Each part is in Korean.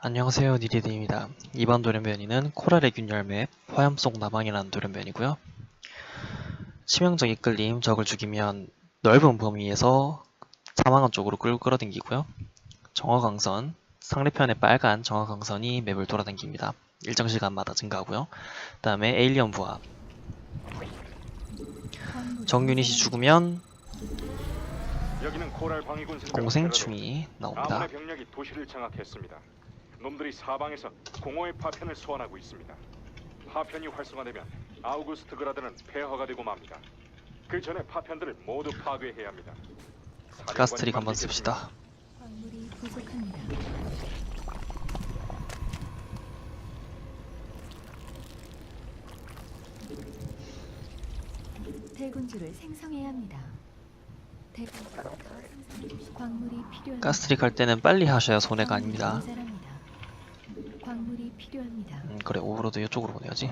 안녕하세요 니리드입니다. 이번 돌연변이는 코랄의 균열맵 화염 속 나방이라는 돌연변이고요. 치명적 이끌림 적을 죽이면 넓은 범위에서 사망한 쪽으로 끌고 끌어당기고요. 정화광선 상대편의 빨간 정화광선이 맵을 돌아다닙니다. 일정 시간마다 증가하고요. 그 다음에 에일리언 부합 정유닛이 죽으면 공생충이 나옵니다. 놈들이 사방에서 공허의 파편을 소환하고 있습니다. 파편이 활성화되면 아우구스트 그라드는 폐허가 되고 맙니다. 그 전에 파편들을 모두 파괴해야 합니다. 가스트릭 한번. 씁시다. 광물이 부족합니다. 대군주를 생성해야 합니다. 대군주 더 생성해 주시- 광물이 필요합니다. 가스트릭 할 때는 빨리 하셔야 손해가 아닙니다. 모자랍니다. 광물이 필요합니다. 음, 그래 오버로드 이쪽으로 보내야지.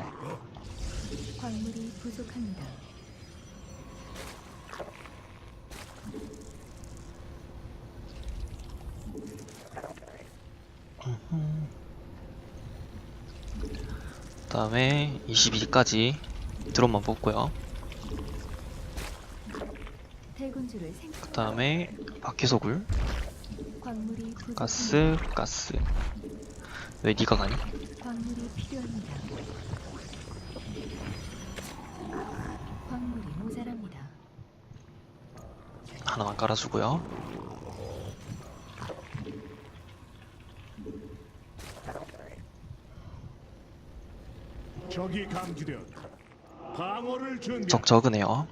광물이 부족합니다. 그 다음에 22까지 드론만 뽑고요. 대군주를 생그 다음에 바퀴소굴. 가스, 가스. 왜 니가 가니? 광물이 필요합니다. 광물이 모자랍니다. 하나만 깔아주고요. 적이 감지되었다. 방어를 준비. 적 적으네요.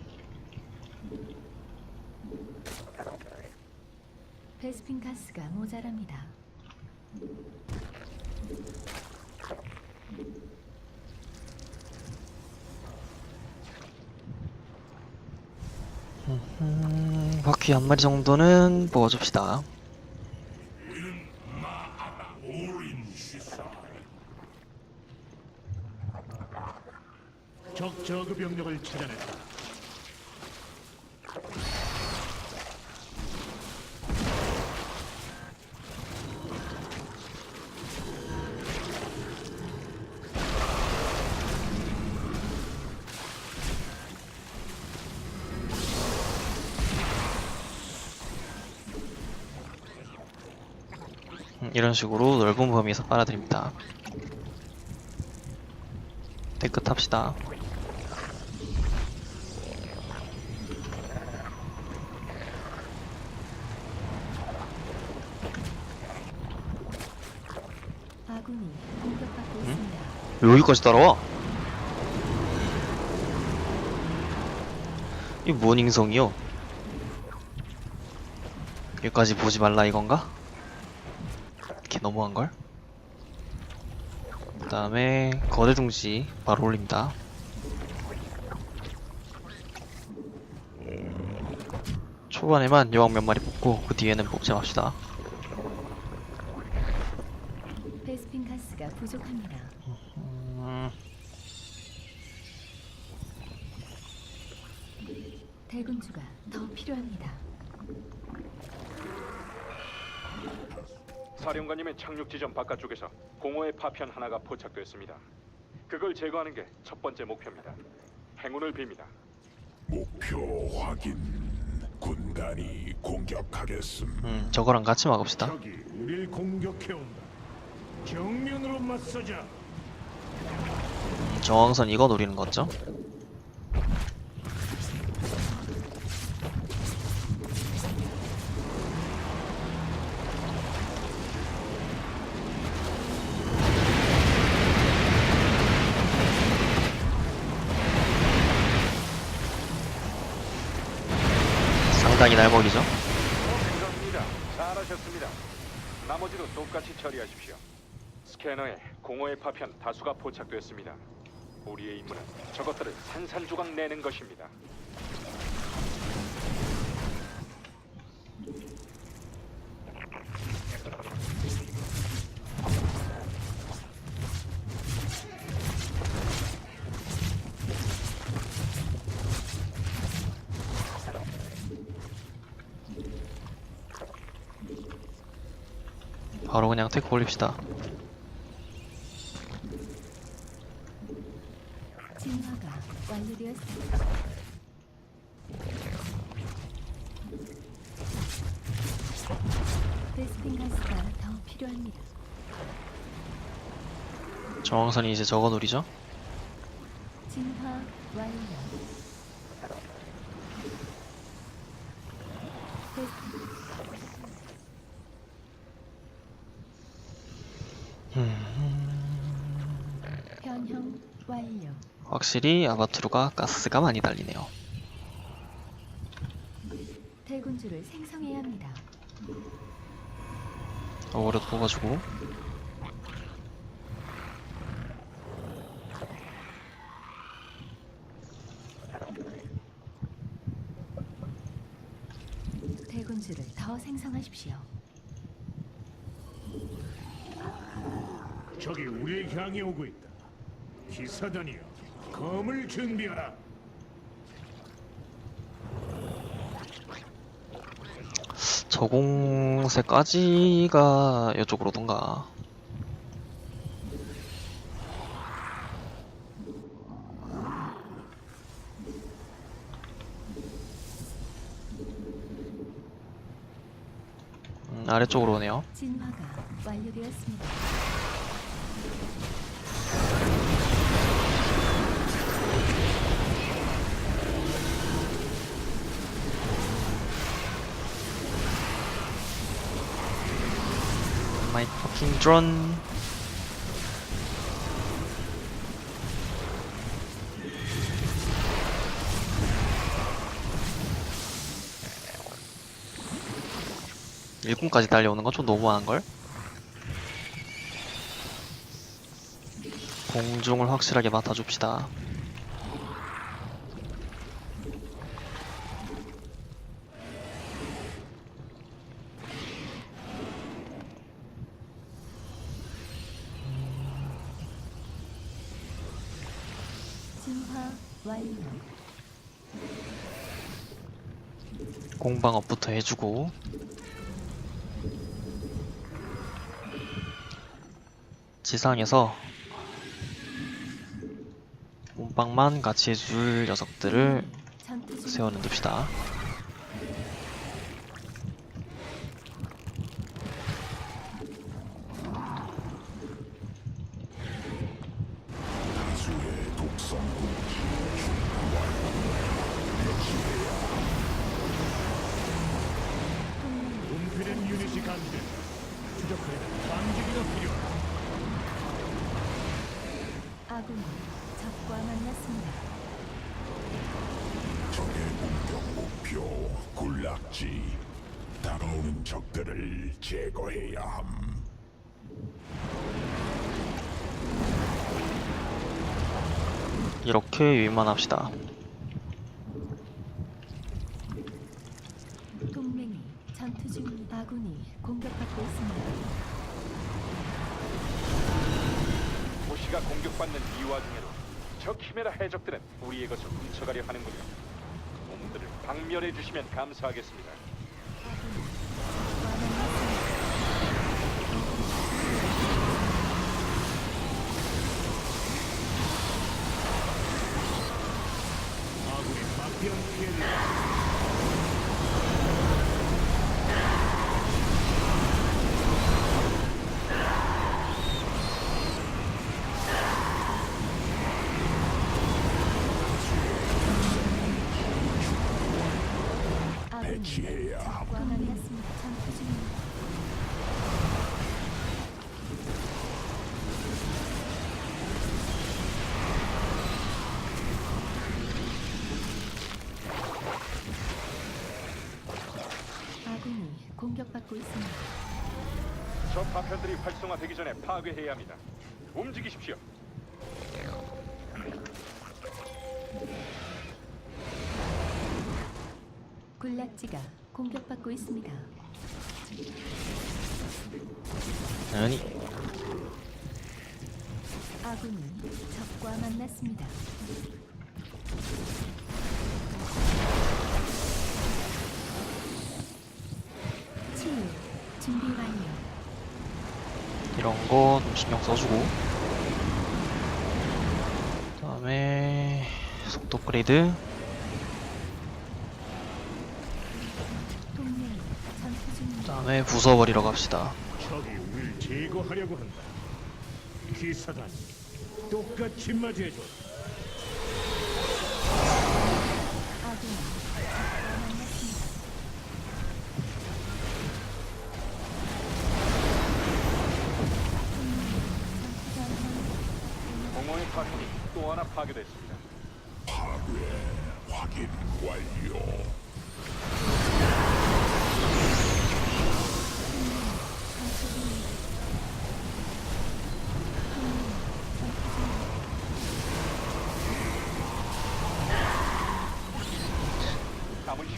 베스핀 가스가 모자랍니다. 음, 바퀴 한 마리 정도는 뽑아줍시다. 적 저그 병력을 찾아냈다. 이런 식으로 넓은 범위에서 빨아들입니다. 데크 탑시다. 아군이 공격받고 있습니다. 여기까지 따라와? 이뭔 인성이요? 여기까지 보지 말라 이건가? 너무한걸? 그 다음에 거대둥지 바로 올립니다 초반에만 여왕 몇 마리 뽑고 그 뒤에는 뽑지 맙시다 대군주가 더 필요합니다. 사령관님의 착륙 지점 바깥쪽에서 공허의 파편 하나가 포착됐습니다. 그걸 제거하는 게 첫 번째 목표입니다. 행운을 빕니다. 목표 확인. 군단이 공격하겠음. 음, 저거랑 같이 막읍시다 적이 우리를 공격해온다. 정면으로 맞서자. 음, 정황선 이거 노리는 거죠? 상당히 날먹이죠? 그렇습니다. 잘하셨습니다. 나머지도 똑같이 처리하십시오. 스캐너에 공허의 파편 다수가 포착됐습니다. 우리의 임무는 저것들을 산산조각 내는 것입니다. 바로 그냥 테크 올립시다. 정황선이 이제 적어 놀이죠? 변형 완료. 확실히 아바투르가 가스가 많이 달리네요. 대군주를 생성해야 합니다. 어그로도 뽑아주고 대군주를 더 생성하십시오. 적이 우리를 향해 오고 있다. 기사단이여, 검을 준비하라. 저공세까지가 이쪽으로 오던가 음, 아래쪽으로 오네요 진화가 완료되었습니다. My fucking drone 일꾼까지 달려오는 건 좀 너무한걸? 공중을 확실하게 맡아줍시다 공방업부터 해주고. 지상에서 몸빵만 같이 해줄 녀석들을 둡시다 다수의 독성 유닛이 감지된 추적하려면 방지기가 필요하다. 아군이 적과 만났습니다. 적의 공격 목표 군락지 다가오는 적들을 제거해야 함. 이렇게 유인만 합시다 동맹이 전투 중 아군이 공격받고 있습니다. 도시가 공격받는 이 와 중에도 저 키메라 해적들은 우리의 것을 훔쳐가려 하는군요. 놈들을 박멸해 주시면 감사하겠습니다. 적과 만났습니다. 아군이 막대한 피해를 전투 중입니다. 아군이 공격받고 있습니다. 저 파편들이 활성화되기 전에 파괴해야 합니다. 움직이십시오. 군락지가 공격받고 있습니다. 당연히 아군이 적과 만났습니다. 치유 준비 완료. 이런 거 좀 신경 써주고 그다음에 속도 업그레이드 다. 다음에 부숴버리러 갑시다 적이 제거하려고 한다. 똑같이 맞이해줘. 공허의 파편이 또 하나 파괴됐습니다.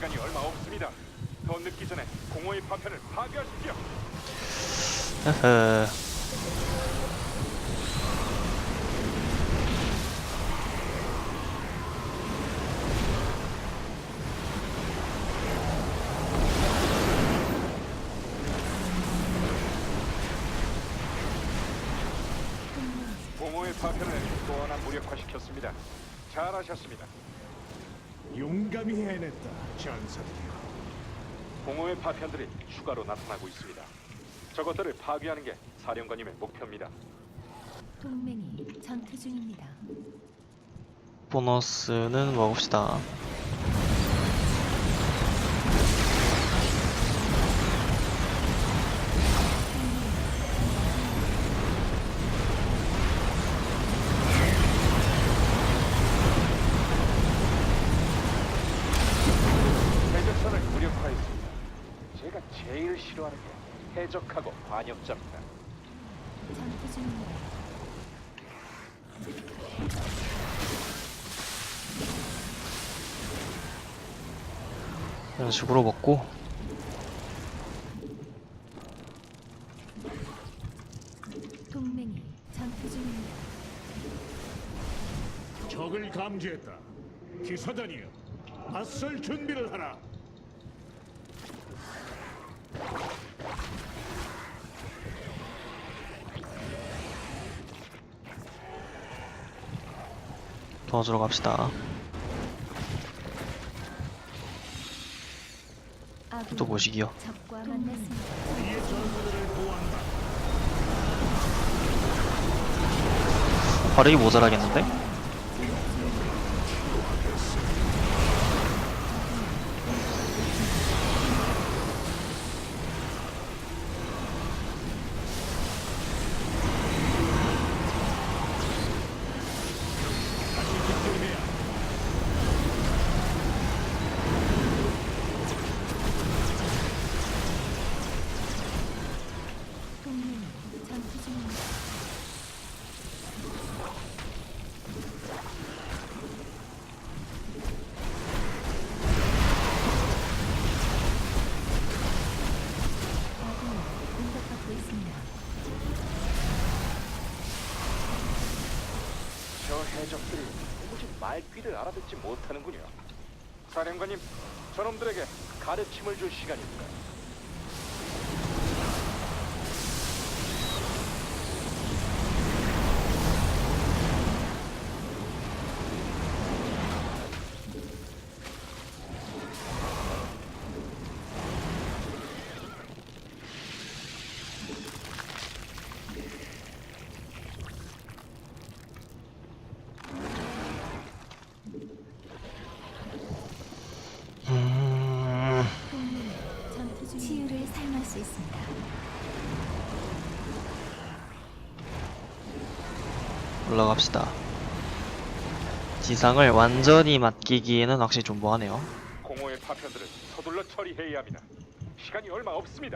시간이 얼마 없습니다. 더 늦기 전에 공허의 파편을 파괴하십시오. 으흐 공허의 파편을 또 하나 무력화시켰습니다. 잘하셨습니다. 용감히 해냈다, 전사들이여. 공허의 파편들이 추가로 나타나고 있습니다. 저것들을 파괴하는 게 사령관님의 목표입니다. 동맹이 전투 중입니다. 보너스는 먹읍시다 이런 식으로 먹고 동맹이 전투 중입니다. 적을 감지했다. 기사단이여, 맞설 준비를 하라. 도와주러 갑시다 또 보시기요. 화력이 모자라겠는데? 해적들이 도무지 말귀를 알아듣지 못하는군요. 사령관님, 저놈들에게 가르침을 줄 시간입니다. 음... 동맹이 전투 중 치유를 사용할 수 있습니다. 올라갑시다 지상을 완전히 맡기기에는 확실히 좀 뭐하네요 공허의 파편들을 서둘러 처리해야 합니다. 시간이 얼마 없습니다.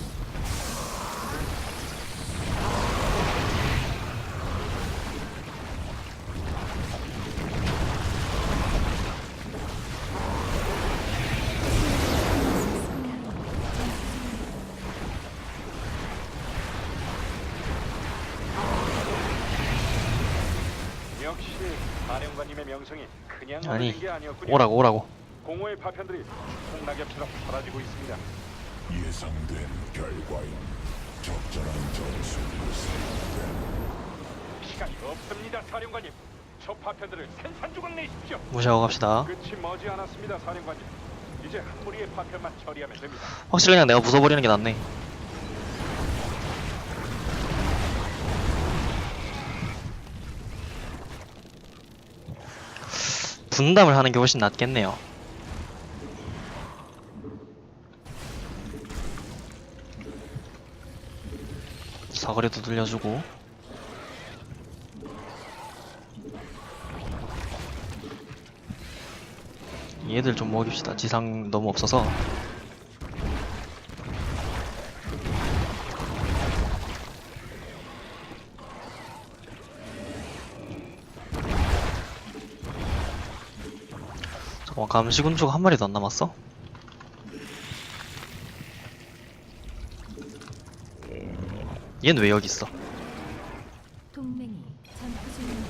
역시 사령관님의 명성이 그냥 아니, 얻어진 게 아니었군요. 오라고 오라고. 공허의 파편들이 총낙엽처럼 사라지고 있습니다. 예상된 결과인 적절한 전술을 생각된 시간이 없습니다, 사령관님. 저 파편들을 산산조각 내십시오. 무시하고 갑시다. 끝이 머지 않았습니다, 사령관님. 이제 한 무리의 파편만 처리하면 됩니다. 확실히 그냥 내가 부숴버리는 게 낫네. 분담을 하는 게 훨씬 낫겠네요. 사거리도 들려주고 얘들 좀 먹입시다. 지상 너무 없어서 감시군주가 한 마리도 안 남았어? 얘는 왜 여기 있어? 동맹이 전투 중입니다.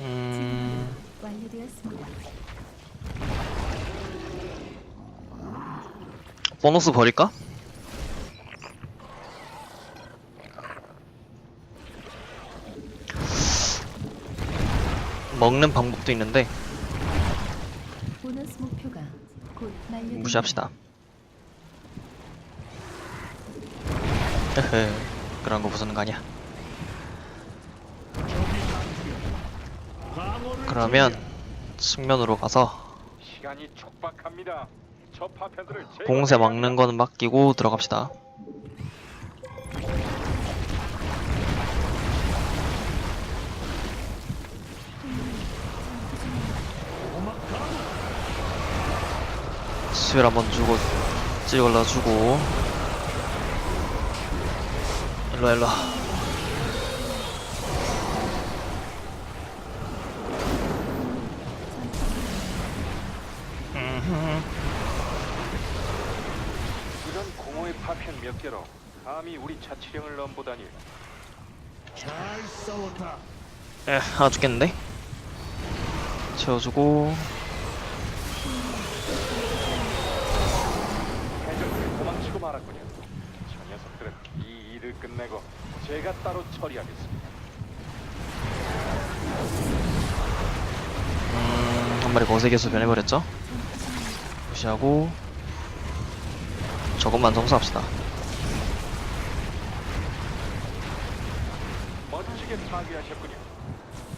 음... 완료되었습니다. 보너스 버릴까? 먹는 방법도 있는데 보너스 목표가 곧 만료됩니다. 무시합시다. 헤헤 그런 거 부수는 거 아니야. 그러면 측면으로 가서 시간이 촉박합니다. 저 파편들을 제거해야 공세. 막는 거는 맡기고 들어갑시다. 수혈 한번 주고 찍을러 주고 일로와 일로와 이런 공허의 파편 몇 개로 감히 우리 자치령을 넘보다니 잘 싸웠다. 에 하나 죽겠는데? 채워주고 해적들이 말았군요. 저 녀석들은 이 일을 끝내고 제가 따로 처리하겠습니다. 음, 한 마리 거세게수 변해버렸죠? 무시하고 저것만 점수합시다. 멋지게 파괴하셨군요.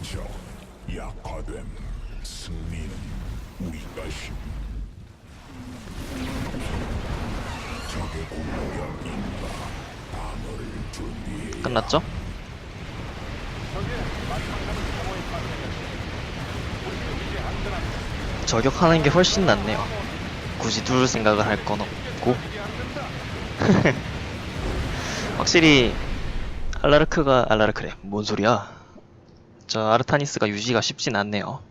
적 약화됨 승리는 우리 적의 끝났죠? 저격하는 게 훨씬 낫네요. 굳이 둘 생각을 할 건 없고. 확실히 알라르크가 알라르크래 뭔 소리야? 저 아르타니스가 유지가 쉽진 않네요.